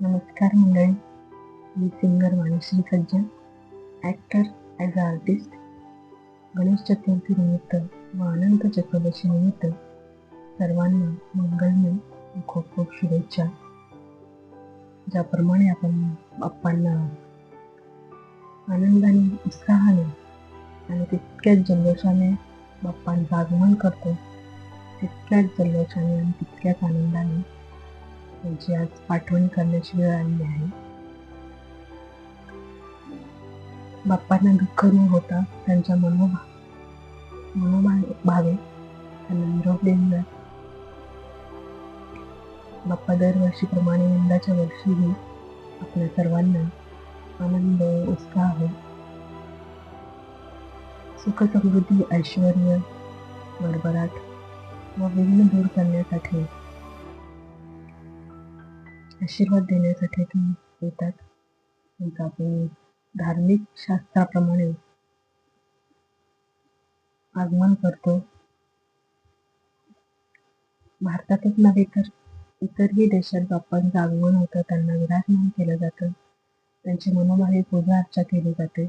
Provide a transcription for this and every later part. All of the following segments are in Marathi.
नमस्कार मंडळी. मी singer Vanishree Sajjan actor as a artist Ganesh Chaturthi निमित्त व अनंत चतुर्दशी निमित्त सर्वांना मंगलमय खूप खूप शुभेच्छा. ज्याप्रमाणे आपण बाप्पांना आनंदाने उत्साहाने आणि तितक्याच जल्लोषाने बाप्पांचं आगमन करतो तितक्याच जल्लोषाने आणि तितक्याच आनंदाने त्यांची आज आठवण करण्याची वेळ आली आहे बाप्पांना दुःख न होता त्यांच्या मनोभा मनोभावे त्यांना निरोप देऊया बाप्पा दरवर्षीप्रमाणे यंदाच्या वर्षीही आपल्या सर्वांना आनंद उत्साह सुख समृद्धी ऐश्वर भरभराट व विघ्न दूर करण्यासाठी आशीर्वाद देण्यासाठी ते येतात. आपण धार्मिक शास्त्राप्रमाणे आगमन करतो. भारतातच नव्हे तर इतरही देशात बाप्पांचं आगमन होतं त्यांना विराजमान केलं जातं. त्यांची मनोभावी पूजा अर्चा केली जाते.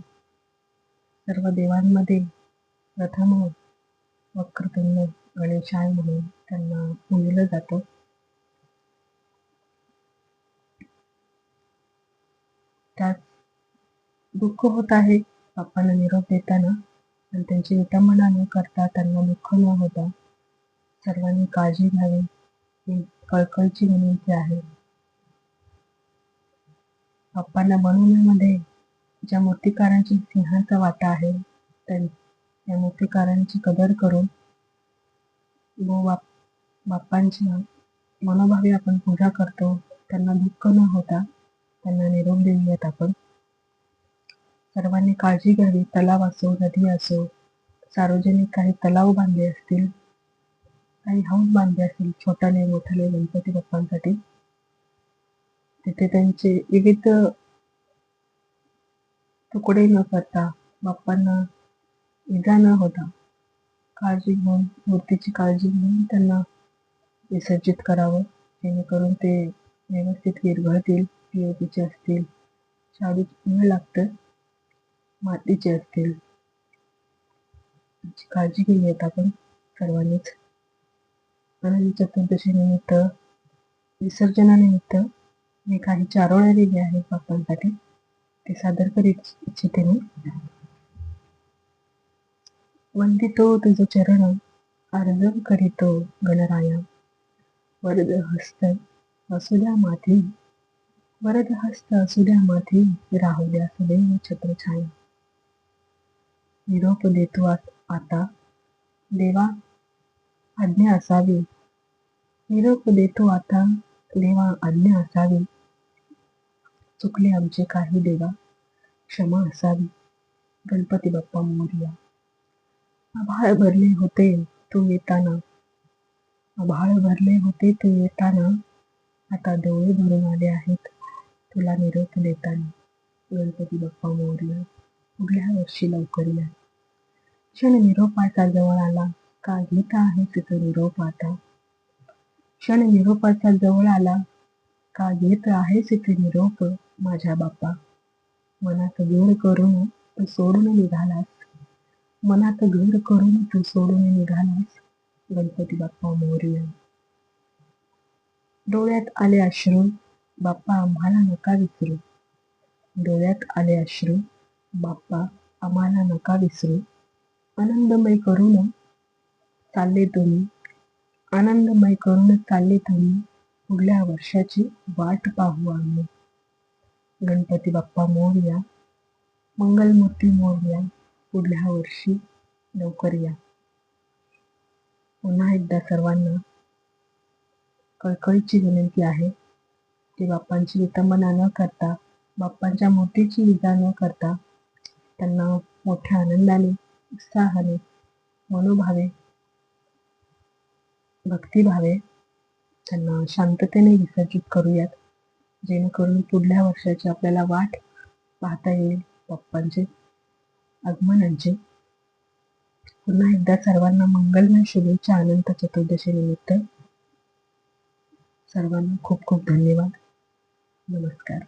सर्व देवांमध्ये प्रथम वक्रतुंड गणेशाय म्हणून त्यांना पुजलं जातं. दुःख होत आहे. बाप्पांना निरोप देताना आणि त्यांची विटंबना न करता त्यांना दुःख न होता सर्वांनी काळजी घ्यावी. ही कळकळची विनंती आहे. बाप्पांना बनवण्यामध्ये ज्या मूर्तिकारांची सिंहाचा वाटा आहे त्या मूर्तिकारांची कदर करून व बाप बाप्पांची मनोभावे आपण पूजा करतो त्यांना दुःख न होता त्यांना निरोप देऊयात आपण. सर्वांनी काळजी घ्यावी. तलाव असो नदी असो सार्वजनिक काही तलाव बांधले असतील काही हौद बांधले असतील छोटाले मोठ्याने गणपती बाप्पांसाठी तिथे त्यांचे विविध तुकडे न करता बाप्पांना इजा न होता काळजी घेऊन मूर्तीची काळजी घेऊन त्यांना विसर्जित करावं. जेणेकरून ते व्यवस्थित विरघळतील पीओपीचे असतील. शाळेत वेळ लागतं मातीचे असतील काळजी घेऊयात आपण सर्वांनीच. गणेश चतुर्दशीनिमित्त विसर्जनानिमित्त मी काही चारोळ्या दिल्या आहेत बाप्पांसाठी ते सादर करीत इच्छिते मी वंदितो तुझ चरण अर्ज करीतो गणराया. वरद हस्त असू द्या माथी. वरद हस्त असू द्या माथी. राहू सदैव छत्रछाया. निरोप देतो आता. देवा आज्ञा असावी. निरोप देतो आता. देवा आज्ञा असावी. चुकले आमचे काही देवा. क्षमा असावी. गणपती बाप्पा मोर्या. आभाळ भरले होते तू येताना. आभाळ भरले होते तू येताना. आता डोळे भरून आले आहेत तुला निरोप देताना. गणपती बाप्पा मोर्या पुढल्या वर्षी लवकर या. क्षण निरोपाचा जवळ आला. का गीत आहे तिथं निरोप आता. क्षण निरोपाचा जवळ आला. का येत आहे तिथे निरोप माझ्या बाप्पा. मनात गोड करून तू सोडून निघालास. मनात घर करून तू सोडून निघालास गणपती बाप्पा मोर्य. डोळ्यात आले अश्रू बाप्पा आम्हाला नका विसरू. डोळ्यात आले अश्रू बाप्पा आम्हाला नका विसरू. आनंदमय करून चालले तुम्ही. आनंदमय करून चालले तुम्ही. पुढल्या वर्षाची वाट पाहू आम्ही. गणपती बाप्पा मोर्या मंगलमूर्ती मोर्या पुढल्या वर्षी लवकर या. पुन्हा एकदा सर्वांना कळकळीची विनंती आहे की बाप्पांची विटंबना न करता बाप्पांच्या मूर्तीची विजा न करता त्यांना मोठ्या आनंदाने उत्साहाने मनोभावे भक्तिभावे त्यांना शांततेने विसर्जित करूयात. जेणेकरून पुढल्या वर्षाची आपल्याला वाट पाहता येईल बाप्पांचे आगमनांची. पुन्हा एकदा सर्वांना मंगलमय शुभेच्छा अनंत चतुर्दशी निमित्त. सर्वांना खूप खूप धन्यवाद. नमस्कार.